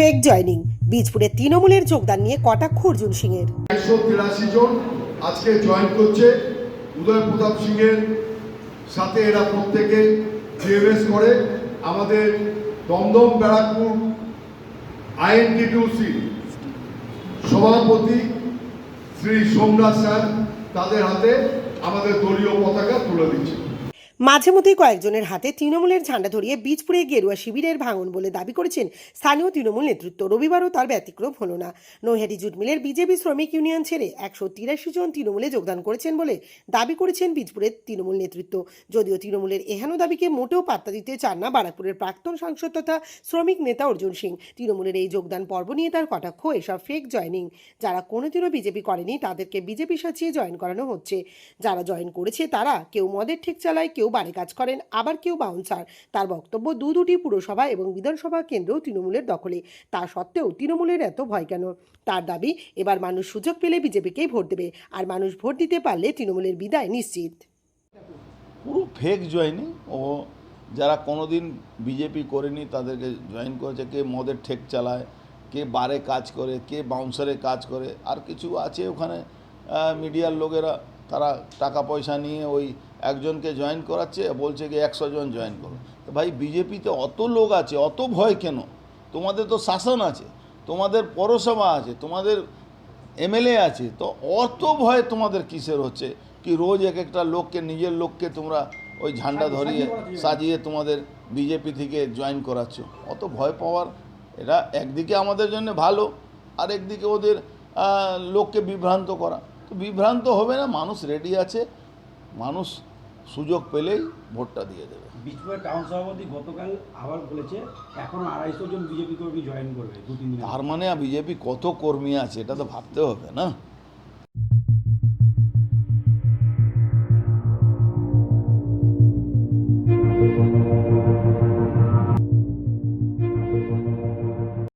Fake joining বীজপুরে তৃণমূলের যোগদান নিয়ে কটাক্ষ অর্জুন সিংয়ের। একশো তিরাশি জন আজকে জয়েন করছে। উদয় প্রতাপ সিংয়ের সাথে এরা প্রত্যেকে জিএমএস করে। আমাদের দমদম ব্যারাকপুর আইএনটিটিউসি সভাপতি শ্রী সোমনাথ স্যার তাদের হাতে আমাদের দলীয় পতাকা তুলে দিচ্ছে। মাঝে মধ্যেই কয়েকজনের হাতে তৃণমূলের ঝান্ডা ধরিয়ে বীজপুরে গেরুয়া শিবিরের ভাঙন বলে দাবি করেছেন স্থানীয় তৃণমূল নেতৃত্ব। রবিবারও তার ব্যতিক্রম হলো না। নৈহাটি জুট মিলের বিজেপি শ্রমিক ইউনিয়ন ছেড়ে একশো তিরাশি জন তৃণমূলে যোগদান করেছেন বলে দাবি করেছেন বীজপুরের তৃণমূল নেতৃত্ব। যদিও তৃণমূলের এহেন দাবিকে মোটেও পাত্তা দিতে চান না বারাকপুরের প্রাক্তন সাংসদ তথা শ্রমিক নেতা অর্জুন সিং। তৃণমূলের এই যোগদান পর্ব নিয়ে তার কটাক্ষ এসব ফেক জয়নিং যারা কোনোদিনও বিজেপি করেনি তাদেরকে বিজেপি সাজিয়ে জয়েন করানো হচ্ছে। যারা জয়েন করেছে তারা কেউ মদের ঠিক চালায়, কেউ বাড়ি কাজ করেন, আবার কেউ বাউন্সার তার বক্তব্য দু দুটি পুরসভা এবং বিধানসভা কেন্দ্র তৃণমূলের দখলে। তা সত্ত্বেও তৃণমূলের এত ভয় কেন? তার দাবি, এবার মানুষ সুযোগ পেলে বিজেপিকেই ভোট দেবে, আর মানুষ ভোট দিতে পারলে তৃণমূলের বিদায় নিশ্চিত। পুরো ফেক জয়েনিং ও যারা কোনোদিন বিজেপি করেনি, তাদেরকে জয়েন করেছে। কে মদের ঠেক চালায়, কে বারে কাজ করে, কে বাউন্সারে কাজ করে, আর কিছু আছে ওখানে মিডিয়ার লোকেরা। তারা টাকা পয়সা নিয়ে ওই একজনকে জয়েন করাচ্ছে বলছে কি একশো জন জয়েন করো। তো ভাই বিজেপিতে অত লোক আছে অত ভয় কেন? তোমাদের তো শাসন আছে তোমাদের পৌরসভা আছে তোমাদের এমএলএ আছে তো অত ভয় তোমাদের কিসের হচ্ছে? কি রোজ এক একটা লোককে নিজের লোককে তোমরা ওই ঝান্ডা ধরিয়ে সাজিয়ে তোমাদের বিজেপি থেকে জয়েন করাচ্ছ। অত ভয় পাওয়ার এটা একদিকে আমাদের জন্য ভালো আর একদিকে ওদের লোককে বিভ্রান্ত করা। তো বিভ্রান্ত হবে না মানুষ রেডি আছে মানুষ সুযোগ পেলেই ভোটটা দিয়ে দেবে। বিজপুরের টাউন সভাপতি গতকাল আবার বলেছে এখন আড়াইশো জন বিজেপি কর্মী জয়েন করবে দু তিন তার মানে বিজেপি কত কর্মী আছে এটা তো ভাবতে হবে না।